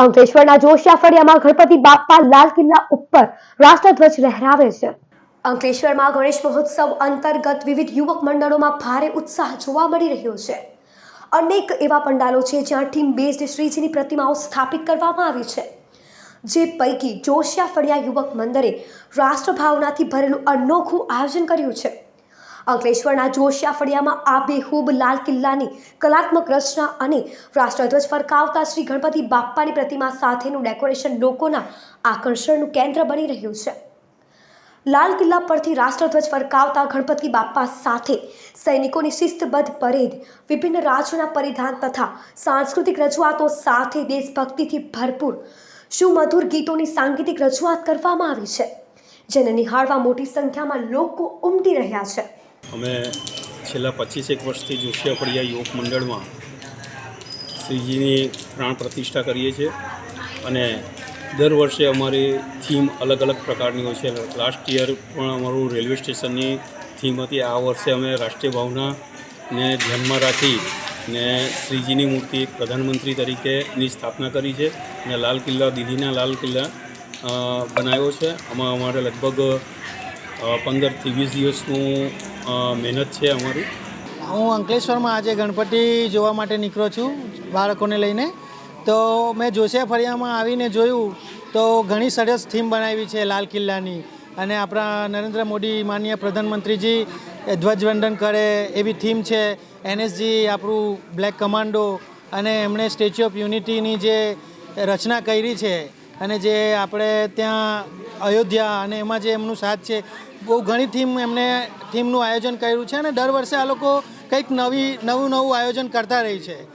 અંકલેશ્વરના જોશિયા ફળિયામાં ગણપતિ બાપ્પા લાલ કિલ્લા ઉપર રાષ્ટ્રધ્વજ લહેરાવે છે. અંકલેશ્વરમાં ગણેશ મહોત્સવ અંતર્ગત વિવિધ યુવક મંડળોમાં ભારે ઉત્સાહ જોવા મળી રહ્યો છે. અનેક એવા પંડાલો છે જ્યાં ટીમ બેઝડ શ્રીજીની પ્રતિમાઓ સ્થાપિત કરવામાં આવી છે. જે પૈકી જોશિયા ફળિયા યુવક મંદિરે રાષ્ટ્રભાવનાથી ભરેલું અનોખું આયોજન કર્યું છે. અંકલેશ્વરના જોશિયા ફળિયામાં આબેહૂબ લાલ કિલ્લાની કલાત્મક રચના અને રાષ્ટ્રધ્વજ ફરકાવતા શ્રી ગણપતિ બાપ્પાની પ્રતિમા સાથેનું ડેકોરેશન લોકોના આકર્ષણનું કેન્દ્ર બની રહ્યું છે. લાલ કિલ્લા પરથી રાષ્ટ્રધ્વજ ફરકાવતા ગણપતિ બાપ્પા સાથે સૈનિકોની શિસ્તબદ્ધ પરેડ, વિભિન્ન રાજ્યોના પરિધાન તથા સાંસ્કૃતિક રજૂઆતો સાથે દેશભક્તિથી ભરપૂર સુમધુર ગીતોની સાંગીતિક રજૂઆત કરવામાં આવી છે, જેને નિહાળવા મોટી સંખ્યામાં લોકો ઉમટી રહ્યા છે. અમે છેલ્લા પચીસેક વર્ષથી જોશિયા ફળિયા યોગ મંડળમાં શ્રીજીની પ્રાણ પ્રતિષ્ઠા કરીએ છીએ અને દર વર્ષે અમારી થીમ અલગ અલગ પ્રકારની હોય છે. લાસ્ટ યર પણ અમારું રેલવે સ્ટેશનની થીમ હતી. આ વર્ષે અમે રાષ્ટ્રીય ભાવનાને ધ્યાનમાં રાખી ને શ્રીજીની મૂર્તિ એક પ્રધાનમંત્રી તરીકેની સ્થાપના કરી છે અને લાલ કિલ્લા દિલ્હીના લાલ કિલ્લા બનાવ્યો છે. આમાં અમારે લગભગ પંદરથી વીસ દિવસનું મહેનત છે અમારી. હું અંકલેશ્વરમાં આજે ગણપતિ જોવા માટે નીકળ્યો છું, બાળકોને લઈને. તો મેં જોશિયા આવીને જોયું તો ઘણી સરસ થીમ બનાવી છે લાલ કિલ્લાની. અને આપણા નરેન્દ્ર મોદી માનીય પ્રધાનમંત્રીજી ધ્વજવંદન કરે એવી થીમ છે. એનએસજી આપણું બ્લેક કમાન્ડો અને એમણે સ્ટેચ્યુ ઓફ યુનિટીની જે રચના કરી છે અને જે આપણે ત્યાં અયોધ્યા અને એમાં જે એમનું સાથ છે, બહુ ઘણી થીમ એમને થીમનું આયોજન કર્યું છે અને દર વર્ષે આ લોકો કંઈક નવી, નવું નવું આયોજન કરતા રહી છે.